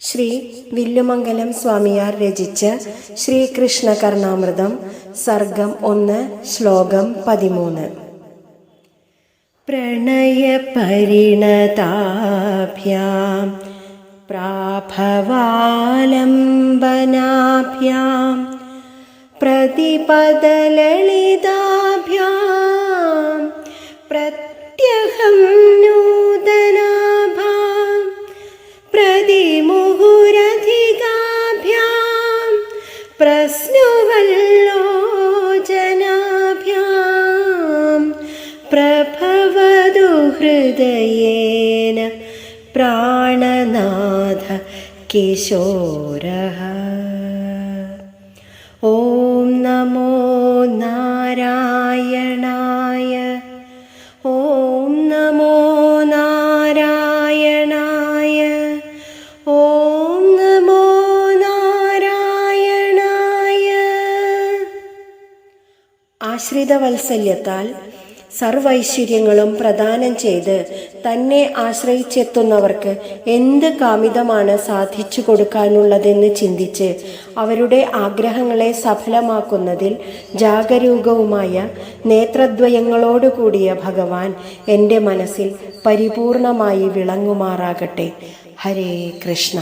ശ്രീ വില്ലുമംഗലം സ്വാമിയാർ രചിച്ച ശ്രീകൃഷ്ണ കർണാമൃതം സർഗം ഒന്ന് ശ്ലോകം പതിമൂന്ന്. പ്രണയപരിണതാഭ്യാം പ്രാഭവാലംബനാഭ്യാം പ്രതിപദലളിതാഭ്യാം प्रश्नवल्लोचनाभ्यां प्रभवतु हृदयेन प्राणनाथ किशोरः ॐ नमो नारायणाय ആശ്രിതവത്സല്യത്താൽ സർവൈശ്വര്യങ്ങളും പ്രദാനം ചെയ്ത് തന്നെ ആശ്രയിച്ചെത്തുന്നവർക്ക് എന്ത് കാമിതമാണ് സാധിച്ചു കൊടുക്കാനുള്ളതെന്ന് ചിന്തിച്ച് അവരുടെ ആഗ്രഹങ്ങളെ സഫലമാക്കുന്നതിൽ ജാഗരൂകവുമായ നേത്രദ്വയങ്ങളോടുകൂടിയ ഭഗവാൻ എന്റെ മനസ്സിൽ പരിപൂർണമായി വിളങ്ങുമാറാകട്ടെ. ഹരേ കൃഷ്ണ.